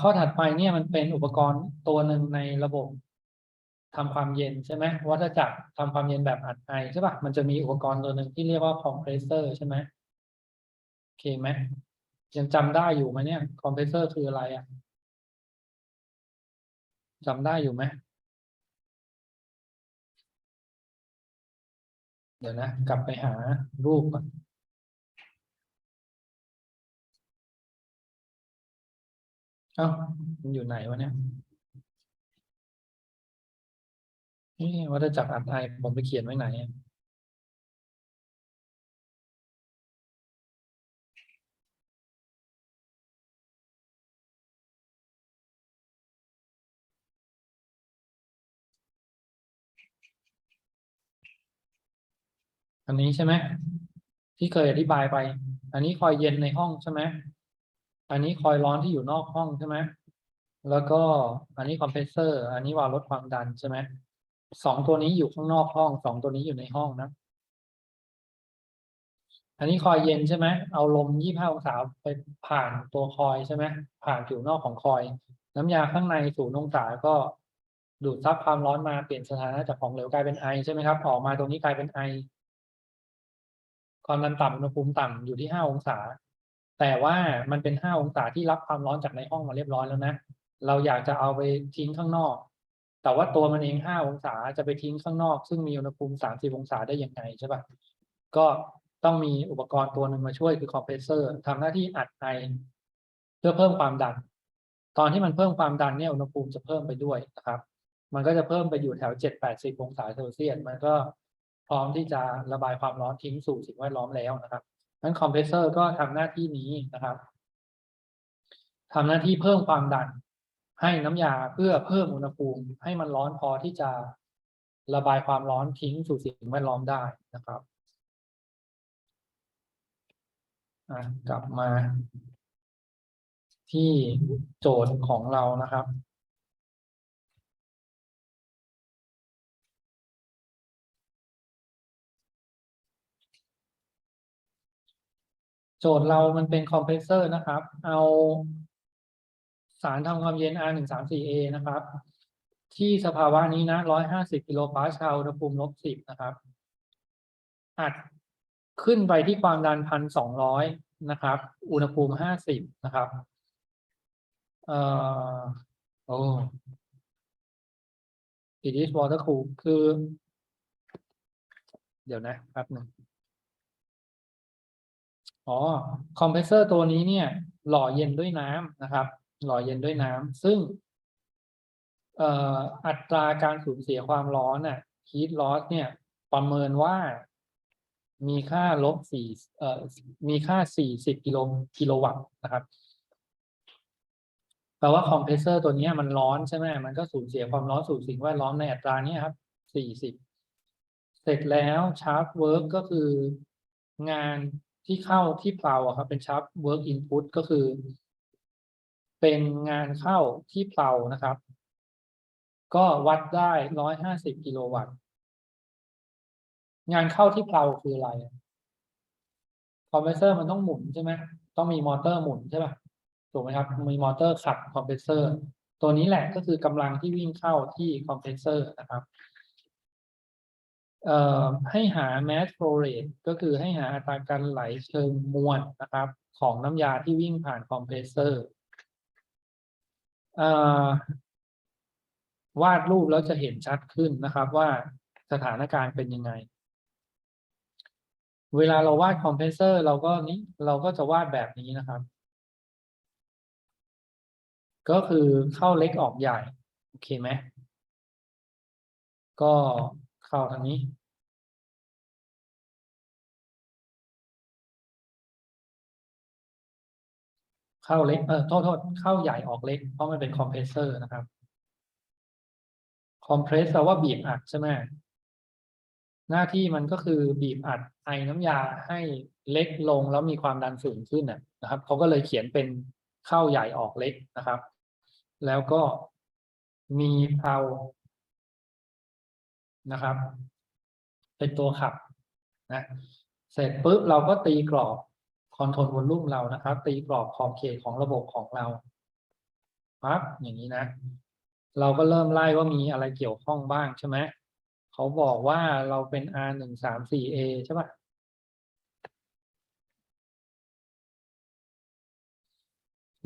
ข้อถัดไปเนี่ยมันเป็นอุปกรณ์ตัวหนึ่งในระบบทำความเย็นใช่ไหมวัฏจักรทำความเย็นแบบอัดไอใช่ป่ะมันจะมีอุปกรณ์ตัวหนึ่งที่เรียกว่าคอมเพรสเซอร์ใช่ไหมโอเคไหมยังจำได้อยู่ไหมเนี่ยคอมเพรสเซอร์คืออะไรอะจำได้อยู่ไหมเดี๋ยวนะ กลับไปหารูปก่อน เอ้ามันอยู่ไหนวะเนี่ยนี่วัฏจักรอัดไอผมไปเขียนไว้ไหนอันนี้ใช่ไหมที่เคยอธิบายไป อันนี้คอยเย็นในห้องใช่ไหม อันนี้คอยร้อนที่อยู่นอกห้องใช่ไหมแล้วก็อันนี้คอมเพรสเซอร์ อันนี้วาล์วลดความดันใช่ไหมสองตัวนี้อยู่ข้างนอกห้องสองตัวนี้อยู่ในห้องนะอันนี้คอยเย็นใช่ไหมเอาลมยี่ห้าองศาไปผ่านตัวคอยใช่ไหมผ่านผิวนอกของคอย น้ำยาข้างในศูนย์องศาก็ดูดซับความร้อนมาเปลี่ยนสถานะจากของเหลวกลายเป็นไอใช่ไหมครับออกมาตรงนี้กลายเป็นไอความดันต่ำอุณหภูมิต่ำอยู่ที่ห้าองศา แต่ว่ามันเป็นห้าองศาที่รับความร้อนจากในห้องมาเรียบร้อยแล้วนะ เราอยากจะเอาไปทิ้งข้างนอก แต่ว่าตัวมันเองห้าองศาจะไปทิ้งข้างนอก ซึ่งมีอุณหภูมิสามสิบองศาได้ยังไงใช่ปะก็ต้องมีอุปกรณ์ตัวหนึ่งมาช่วยคือคอมเพรสเซอร์ทำหน้าที่อัดไอเพื่อเพิ่มความดัน ตอนที่มันเพิ่มความดันเนี่ยอุณหภูมิจะเพิ่มไปด้วยนะครับ มันก็จะเพิ่มไปอยู่แถวเจ็ดแปดสิบองศาเซลเซียสมันก็พร้อมที่จะระบายความร้อนทิ้งสู่สิ่งแวดล้อมแล้วนะครับ นั้นคอมเพรสเซอร์ก็ทำหน้าที่นี้นะครับทำหน้าที่เพิ่มความดัน ให้น้ำยาเพื่อเพิ่มอุณหภูมิ ให้มันร้อนพอที่จะระบายความร้อนทิ้งสู่สิ่งแวดล้อมได้นะครับกลับมาที่โจทย์ของเรานะครับ โจทย์เรามันเป็นคอมเพรสเซอร์นะครับ เอาสารทำความเย็น R หนึ่งสามสี่ A นะครับ ที่สภาวะนี้นะร้อยห้าสิบกิโลปาสคาลอุณหภูมิลบสิบนะครับ อัดขึ้นไปที่ความดันพันสองร้อยนะครับ อุณหภูมิห้าสิบนะครับ เอ่อโอ้ it is water cool คือ เดี๋ยวนะแป๊บหนึ่ง อ๋อคอมเพรสเซอร์ตัวนี้เนี่ย หล่อเย็นด้วยน้ำนะครับ หล่อเย็นด้วยน้ำซึ่งอัตราการสูญเสียความร้อนน่ะ heat loss เนี่ย ประเมินว่ามีค่าลบสี่เอ่อมีค่าสี่สิบกิโลกิโลวัตต์นะครับแปลว่าคอมเพรสเซอร์ตัวนี้มันร้อนใช่ไหมมันก็สูญเสียความร้อนสู่สิ่งแวดล้อมในอัตราเนี้ยครับสี่สิบเสร็จแล้วชาร์ปเวิร์กก็คืองาน ที่เข้าที่เปล่าครับ เป็นชาร์ปเวิร์กอินพุตก็คือ เป็นงานเข้าที่เปล่านะครับ ก็วัดได้ร้อยห้าสิบกิโลวัตต์ งานเข้าที่เปล่าคืออะไรคอมเพรสเซอร์มันต้องหมุนใช่ไหมต้องมีมอเตอร์หมุนใช่ป่ะถูกไหมครับ มีมอเตอร์ขับคอมเพรสเซอร์ ตัวนี้แหละก็คือกำลังที่วิ่งเข้าที่คอมเพรสเซอร์นะครับ ให้หา mass flow rate ก็คือให้หาอัตราการไหลเชิงมวลนะครับ ของน้ำยาที่วิ่งผ่านคอมเพรสเซอร์วาดรูปแล้วจะเห็นชัดขึ้นนะครับว่าสถานการณ์เป็นยังไง เวลาเราวาดคอมเพรสเซอร์เราก็นี้เราก็จะวาดแบบนี้นะครับ ก็คือเข้าเล็กออกใหญ่ โอเคไหมก็ เข้าทางนี้ เข้าเล็กเออโทษโทษเข้าใหญ่ออกเล็ก เพราะมันเป็นคอมเพรสเซอร์นะครับคอมเพรสแปลว่าบีบอัดใช่ไหมหน้าที่มันก็คือบีบอัดไอน้ำยาให้เล็กลงแล้วมีความดันสูงขึ้นนะนะครับเขาก็เลยเขียนเป็นเข้าใหญ่ออกเล็กนะครับ แล้วก็มีเพลา นะครับ เป็นตัวขับนะเสร็จปุ๊บเราก็ตีกรอบคอนโทรลวอลลุ่มเรานะครับ ตีกรอบขอบเขตของระบบของเราปั๊บอย่างนี้นะ เราก็เริ่มไล่ว่ามีอะไรเกี่ยวข้องบ้างใช่ไหมเขาบอกว่าเราเป็น R หนึ่งสามสี่ A ใช่ปะ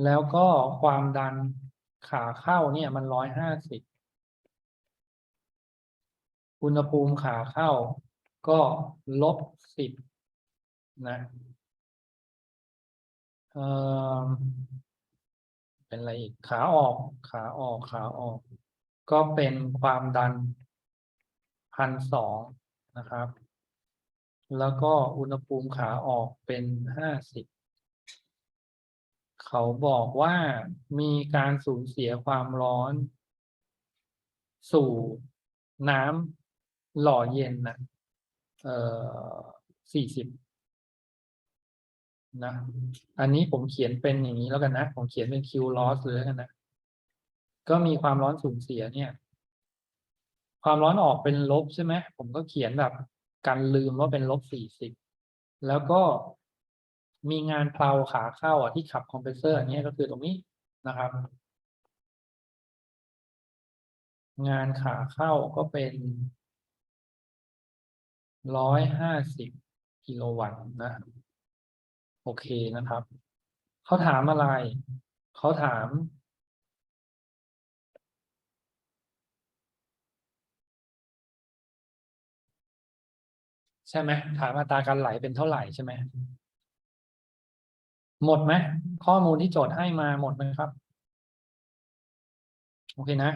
แล้วก็ความดันขาเข้าเนี่ยมันร้อยห้าสิบ อุณหภูมิขาเข้า ก็ลบสิบนะเอ่อเป็นอะไรอีกขาออก ขาออกขาออก ก็เป็นความดันพันสองนะครับ แล้วก็อุณหภูมิขาออกเป็นห้าสิบเขาบอกว่ามีการสูญเสียความร้อน สู่น้ำ หล่อเย็นนะเอ่อสี่สิบนะ อันนี้ผมเขียนเป็นอย่างนี้แล้วกันนะ ผมเขียนเป็น Q loss เลยแล้วกันนะ ก็มีความร้อนสูญเสียเนี่ย ความร้อนออกเป็นลบใช่ไหม ผมก็เขียนแบบกันลืมว่าเป็นลบสี่สิบ แล้วก็มีงานเพลาขาเข้าอะที่ขับคอมเพรสเซอร์อันนี้ก็คือตรงนี้นะครับ งานขาเข้าก็เป็น ร้อยห้าสิบกิโลวัตต์นะ โอเคนะครับ เขาถามอะไร เขาถาม ใช่ไหมถามอัตราการไหลเป็นเท่าไหร่ใช่ไหมหมดไหมข้อมูลที่โจทย์ให้มาหมดไหมครับ โอเคนะ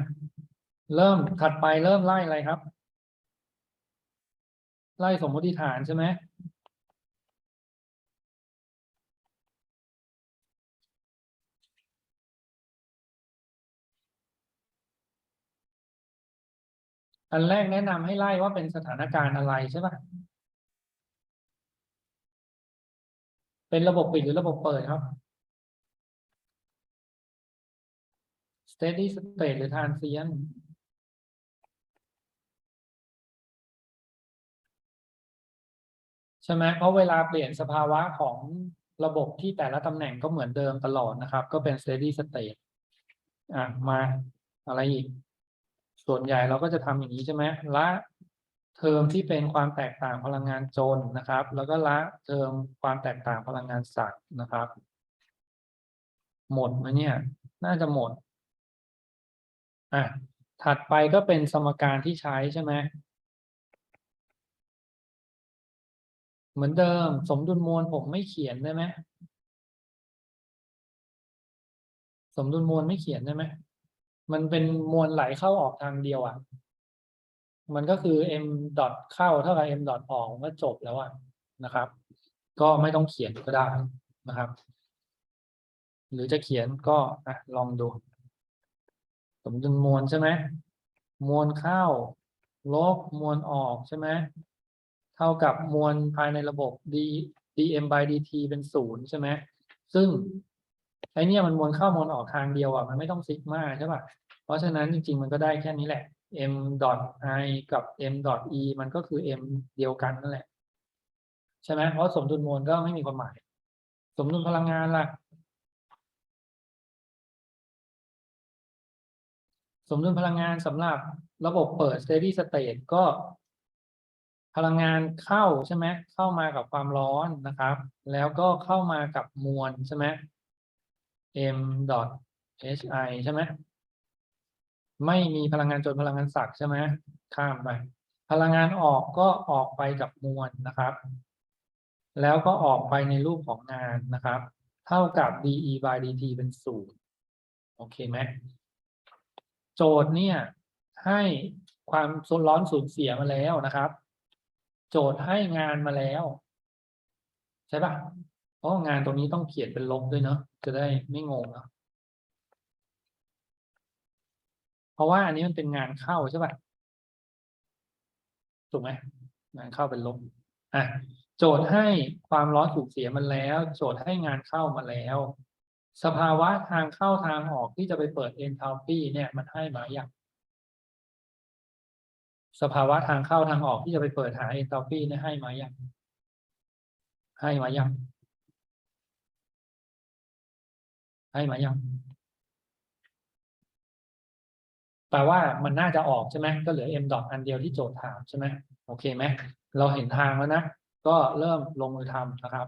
เริ่มถัดไปเริ่มไล่อะไรครับ ไล่สมมติฐานใช่ไหมอันแรกแนะนำให้ไล่ว่าเป็นสถานการณ์อะไรใช่ปะเป็นระบบปิดหรือระบบเปิดครับ steady state หรือ transient ใช่ไหมเพราะเวลาเปลี่ยนสภาวะของระบบที่แต่ละตำแหน่งก็เหมือนเดิมตลอดนะครับ ก็เป็น steady state อะมาอะไรอีก ส่วนใหญ่เราก็จะทำอย่างนี้ใช่ไหมละเทอมที่เป็นความแตกต่างพลังงานจนนะครับ แล้วก็ละเทอมความแตกต่างพลังงานศักนะครับ หมดไหมเนี่ย น่าจะหมดอะถัดไปก็เป็นสมการที่ใช้ใช่ไหม เหมือนเดิม สมดุลมวลผมไม่เขียนได้ไหมสมดุลมวลไม่เขียนได้ไหมมันเป็นมวลไหลเข้าออกทางเดียวอะ มันก็คือ m ดอทเข้าเท่ากับ m ดอทออกก็จบแล้วอะนะครับ ก็ไม่ต้องเขียนก็ได้นะครับ หรือจะเขียนก็อะลองดู สมดุลมวลใช่ไหมมวลเข้าลบมวลออกใช่ไหม เท่ากับมวลภายในระบบ d dm by dt เป็นศูนย์ใช่ไหมซึ่งไอเนี่ยมันมวลเข้ามวลออกทางเดียวอะมันไม่ต้องซิกมาใช่ป่ะเพราะฉะนั้นจริง ๆ มันก็ได้แค่นี้แหละ m dot i กับ m dot e มันก็คือ m เดียวกันนั่นแหละ ใช่ไหมเพราะสมดุลมวลก็ไม่มีความหมาย สมดุลพลังงานล่ะ สมดุลพลังงานสำหรับระบบเปิด steady state ก็ พลังงานเข้าใช่ไหมเข้ามากับความร้อนนะครับ แล้วก็เข้ามากับมวลใช่ไหม m dot hi ใช่ไหมไม่มีพลังงานจนพลังงานศักใช่ไหมข้ามไป พลังงานออกก็ออกไปกับมวลนะครับ แล้วก็ออกไปในรูปของงานนะครับ เท่ากับ dE by dt เป็นศูนย์โอเคไหมโจทย์เนี่ยให้ความร้อนสูญเสียมาแล้วนะครับ จทย์ให้งานมาแล้ว ใช่ปะเพราะงานตรงนี้ต้องเขียนเป็นลบด้วยเนาะจะได้ไม่งงเนาะเพราะว่าอันนี้มันเป็นงานเข้าใช่ปะถูกไหมงานเข้าเป็นลบอะโจทย์ให้ความร้อนสูญเสียมันแล้ว โจทย์ให้งานเข้ามาแล้ว สภาวะทางเข้าทางออกที่จะไปเปิดเอนทาลปีเนี่ยมันให้มาอย่าง สภาวะทางเข้าทางออกที่จะไปเปิดหาเอนทาลปีเนี่ให้มาย่างให้มายังให้มายังแปลว่ามันน่าจะออกใช่ไหมก็เหลือ m ดอทอันเดียวที่โจทย์ถามใช่ไหมโอเคไหมเราเห็นทางแล้วนะ ก็เริ่มลงมือทำนะครับ